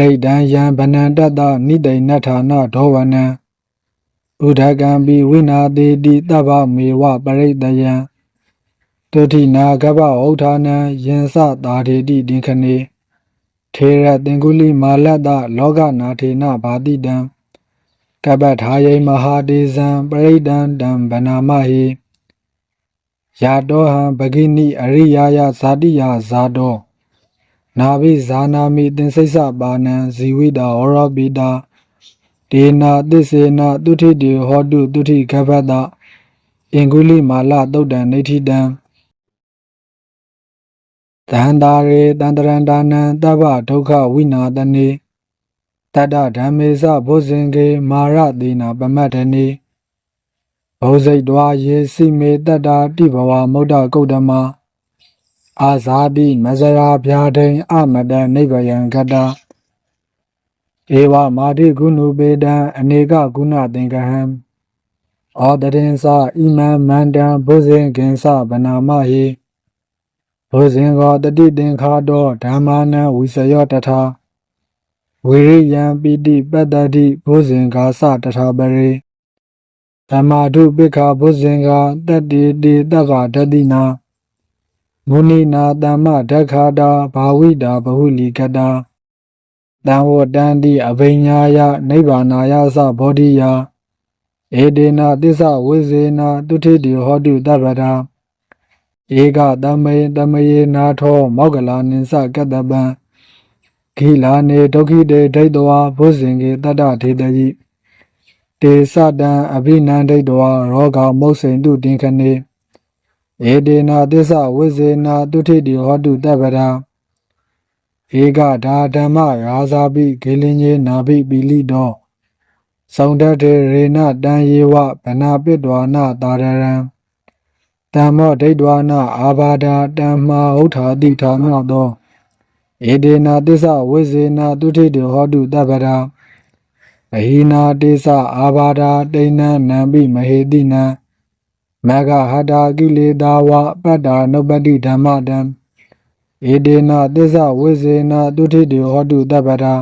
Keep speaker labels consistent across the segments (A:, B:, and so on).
A: ရိဒံယံဗနန္တတနိတိဏဌာနဒောဝနံဥဒကံပိဝိနာတိတိတဗ္ဗမေဝပရိတယံတုတိနာကပ္ပဝဋ္ဌာနံယင်စတာထေတိတင်ခနေထေရသင်္ကုလိမာလတ္တလောကနာထေနဘာတိတံကပ္ပထာယိမဟာတေဇံပရိဒံတံဗနာမဟိယာတောဟံပဂိနိအရိယာယဇာတိယဇာတော နာဘိဇာနာမိသင်္စိတ်စပါဏံဇီဝိတာဟောရပိတာဒေနာသစ္စေနာတုထိတေဟောတုတုထိကပ္ပတအင်္ဂုလိမာလတုတ်တံနေထိတံတန္တာရေတန္တရန္တာနံတဗ္ဗဒုက္ခဝိနာတနေတတ္တဓမ္မေစဘုဇင်ကေမာရတိနာပမတ္ထနေဘောဇိတ်တွာယေစိမေတတ္တာတိဘဝမုဒ္ဒကုတ်တမ အာဇာတိမဇရာဗျာဒိန်အမတံနိဗ္ဗယံကတဧဝမာတိကုဏုပေတံအနေကကုဏသင်္ကဟံဩတရင်္စဣမံမန္တံဘုဇင်ကင်္စဗနာမဟိဘုဇင်ကောတတိသင်္ခါတောဓမ္မာနံဝိစယောတထာဝိရိယံပိတိပတ္တတိဘုဇင်ကာသတထာပရိဓမ္မာဓုပိက္ခဘုဇင်ကာတတ္တိတိတဗ္ဗဒတိနာ မုနိနာတမ္မဒက္ခတာဘာဝိတာဘဟုလီကတာတံဝတန္တိအဘိညာယနိဗ္ဗာနာယသဘောဓိယဧဒေနာသစ္ဆဝိဇေနာတုထိတိဟောတုတပ္ပတာဧကတမေတမယေနာထော မောက္ကလာနိသကတ္တပံခိလာနေဒုက္ခိတေဒိဋ္ဌဝါဘုဇင်ကေတတ္တထေတယိတေသတံအဘိနန္ဒိဋ္ဌဝါရောဂမုတ်စိန်တုတင်ခနေ ဧဒေနာသစ္စာဝိဇေနာတုထိတိဟောတုတပ္ပရာဧကဒါဓမ္မရာဇာပိဂေလင်းညေနာပိပိလိတောသုံတတ္တေရေနတံယေဝဗနာပိတဝါနာတာရရံတမ္မောဒိဋ္ဌဝါနာအာဘာဒာတမ္မာဥထာတိထာမြောက်သောဧဒေနာသစ္စာဝိဇေနာတုထိတိဟောတုတပ္ပရာအဟိနာတေသအာဘာဒာတိဏံနံပိမဟေတိနံ မဂဟတာကိလေသာဝပတ္တာနုပ္ပတိဓမ္မတံဧဒေနသစ္စာဝိဇေနတုထိတေဟောတုတပ္ပတာ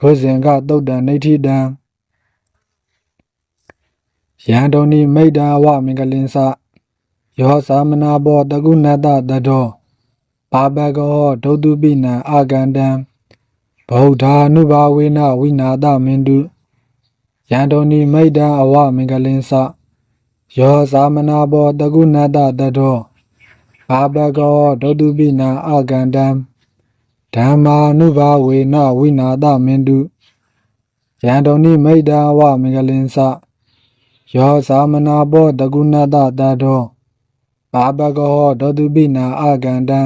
A: ဘုဇင်ကတုတ်တံနေထိတံယံတုန်နိမိတ်တာဝမင်္ဂလင်္စယောသမနာဘောတကုဏတတတောဘာဘကောဒုတုပိနံအာကန္တံဗုဒ္ဓ ानु ဘာဝေနဝိနာသမင်တုယံတုန်နိမိတ်တာအဝမင်္ဂလင်္စ ယောသမနာဘောတကုဏတတတောဘာဘကောဒုတုပိနံအာကန္တံဓမ္မာနုဘာဝေနဝိနာသမင်တုယံတုန်နိမိတ်တာဝမင်္ဂလင်္စယောသမနာဘောတကုဏတတတောဘာဘကောဒုတုပိနံအာကန္တံ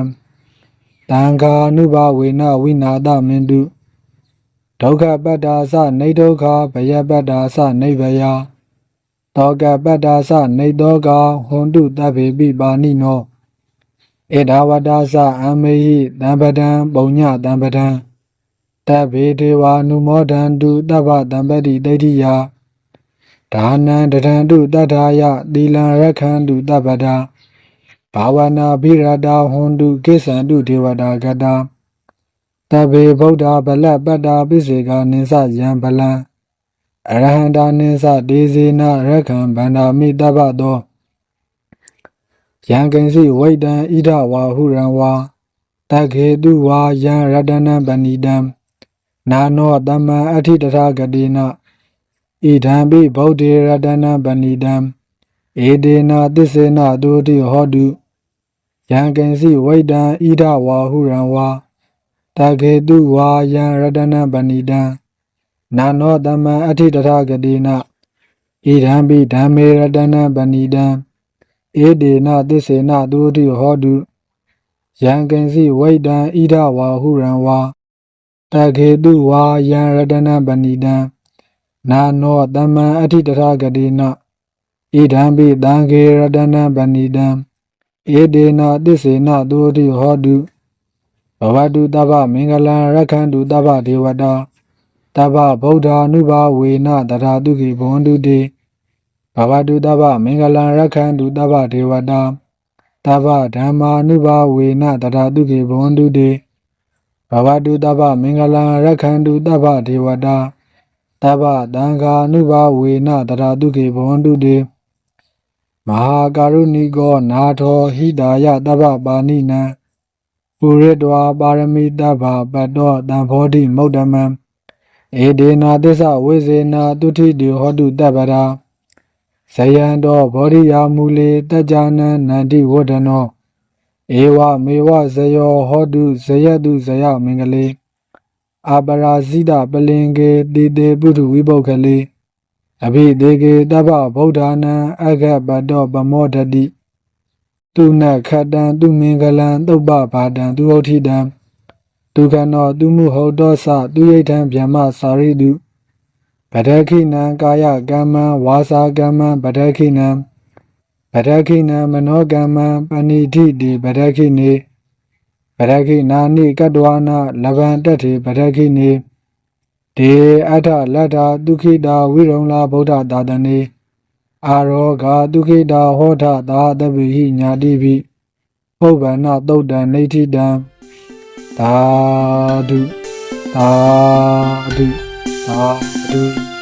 A: တံဃာနုဘာဝေနဝိနာသမင်တုဒုက္ခပတ္တာသနေဒုက္ခဘယပတ္တာသနေဘယ တောကပတ္တာသနေတောကဟွန်တုတဗေပိပါဏိနောဧဒဝတ္တာသအမေဟိတံပဒံပုံညတံပဒံတဗေဒေဝ ानु မောဒန္တုတဗ္ဗတံပတိဒိဋ္ဌိယဒါနံတရံတုတထာယသီလံရခန္တုတပ္ပဒာဘာဝနာဘိရတာဟွန်တုကိစ္ဆန္တုဒေဝတာဂတာတဗေဗုဒ္ဓဗလပတ္တာပိစေကနိသယံဗလံ အရဟန္တာနိသဒေဇေနရခံဗန္ဒာမိတပ္ပသောယံကိဉ္စီဝိတံဣဒဝါဟုရံဝါတခေတုဝါယံရတနံပဏိတံနာနောတမံအဋ္ဌိတထာဂတိနဣဒံပိဗုဒ္ဓေရတနံပဏိတံဧဒေနာသစ္စေနသုတိဟောတုယံကိဉ္စီဝိတံဣဒဝါဟုရံဝါတခေတုဝါယံရတနံပဏိတံ နာနောတမံအဋ္ဌိတထာဂတိနဣဒံပိဓမ္မေရတနံပဏိတံဧဒေနသစ္စေနသုတိဟောတုယံကိဉ္စီဝိတံဣဒဝါဟုရံဝါတခေတုဝါယံရတနံပဏိတံနာနောတမံအဋ္ဌိတထာဂတိနဣဒံပိတံခေရတနံပဏိတံဧဒေနသစ္စေနသုတိဟောတုဘဝတုတဗ္ဗမင်္ဂလံရက္ခန္တုတဗ္ဗဒေဝတာ တဗ္ဗဗုဒ္ဓ ानु ဘာဝေနတရာတုခိဘဝန္တုတေဘဝတုတဗ္ဗမင်္ဂလံရက္ခန္တုတဗ္ဗဒေဝတာတဗ္ဗဓမ္မာ ानु ဘာဝေနတရာတုခိဘဝန္တုတေဘဝတုတဗ္ဗမင်္ဂလံရက္ခန္တုတဗ္ဗဒေဝတာတဗ္ဗတံဃာနုဘဝေနတရာတုခေဘဝန္တုတေမဟာကာရုဏိကောနာထောဟိတာယတဗ္ဗပါဏိနံပုရိတဝါပါရမိတဗ္ဗပတ္တောတံဘောဓိမௌတ္တမံ ဧဒေနာသစ္ဆဝိဇေနာတုထိတိဟောတုတဗ္ဗရာဇယံတောဘောဓိယာမူလေတัจ jana နန္တိဝဒနောဧဝမေဝဇယောဟောတုဇယတုဇယမင်္ဂလေအာပရာဇိတပလင်ကေတိတေပုထုဝိပုတ်ခလေအဘိဒေကေတဗ္ဗဗုဒ္ဓနာအဂပတောပမောဒတိသူနခတံသူမင်္ဂလံသုပ္ပဘာတံသူဟုတ်ထိတံ ဒုက္ခနောသူမှုဟုတ်တောသသူယိဋ္ဌံဗျမစာရိတုပဒခိနံကာယကမ္မံဝါစာကမ္မံပဒခိနံဗဒခိနံမနောကမ္မံပဏိတိတိဗဒခိနေဗဒခိနာနိကတ္တဝနာလဗံတထေဗဒခိနေဒေအထလတ္ထာဒုခိတာဝိရုံလာဗုဒ္ဓသာတနေအာရောဂာဒုခိတာဟောထသာတပိဟိညာတိပိပုဗ္ဗန္နသုတ်တံနေဋ္ဌိတံ သာဓုသာဓုသာဓု